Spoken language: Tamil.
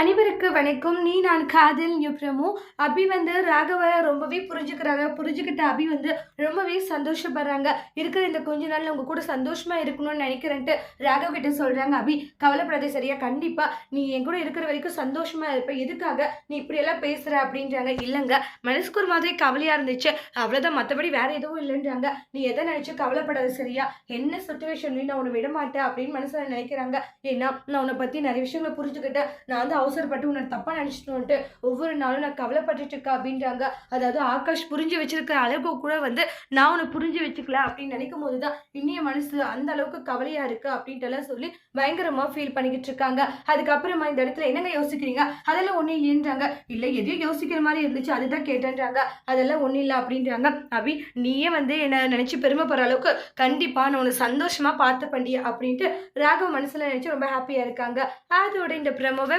அனைவருக்கு வணக்கம். நீ நான் காதல் யுப்ரமு அபி வந்து ராகவரை ரொம்பவே புரிஞ்சுக்கிறாங்க. புரிஞ்சுக்கிட்ட அபி வந்து ரொம்பவே சந்தோஷப்படுறாங்க. இருக்கிற இந்த கொஞ்ச நாள் உங்க கூட சந்தோஷமா இருக்கணும்னு நினைக்கிறேன்ட்டு ராகவ் கிட்ட சொல்றாங்க. அபி கவலைப்படாத சரியா. கண்டிப்பா நீ என் கூட இருக்கிற வரைக்கும் சந்தோஷமா இருப்ப. எதுக்காக நீ இப்படி எல்லாம் பேசுற அப்படின்றாங்க. இல்லைங்க. மனசுக்கு ஒரு மாதிரி கவலையா இருந்துச்சு. அவ்வளவுதான். மற்றபடி வேற எதுவும் இல்லைன்றாங்க. நீ எதை நினைச்சு கவலைப்படாத சரியா? என்ன சுச்சுவேஷன்லையும் நான் உன்னை விட மாட்டேன் அப்படின்னு மனசுல நினைக்கிறாங்க. ஏன்னா நான் உன்னை பத்தி நிறைய விஷயங்களை புரிஞ்சுக்கிட்டேன். நான் வந்து அவசரப்பட்டு உன்னை தப்பாக நினைச்சிட்டோன்ட்டு ஒவ்வொரு நாளும் நான் கவலைப்பட்டுட்டு இருக்கா அப்படின்றாங்க. அதாவது ஆகாஷ் புரிஞ்சு வச்சிருக்கிற அளவுக்கு கூட வந்து நான் உன்னை புரிஞ்சு வச்சுக்கல அப்படின்னு நினைக்கும் போது தான் இன்னைய மனசு அந்த அளவுக்கு கவலையாக இருக்கு அப்படின்ட்டு எல்லாம் சொல்லி பயங்கரமாக ஃபீல் பண்ணிக்கிட்டு இருக்காங்க. அதுக்கப்புறமா இந்த இடத்துல என்னங்க யோசிக்கிறீங்க? அதெல்லாம் ஒன்றும் இல்லைன்றாங்க. இல்லை எதையும் யோசிக்கிற மாதிரி இருந்துச்சு அதுதான் கேட்டேன்றாங்க. அதெல்லாம் ஒன்றும் இல்லை அப்படின்றாங்க. அபி நீயே வந்து என்னை நினச்சி பெருமைப்படுற அளவுக்கு கண்டிப்பாக நான் உன்னை சந்தோஷமாக பார்த்து பண்ணிய அப்படின்ட்டு ராகவ் மனசில் நினச்சி ரொம்ப ஹாப்பியாக இருக்காங்க. அதோட இந்த ப்ரமோவை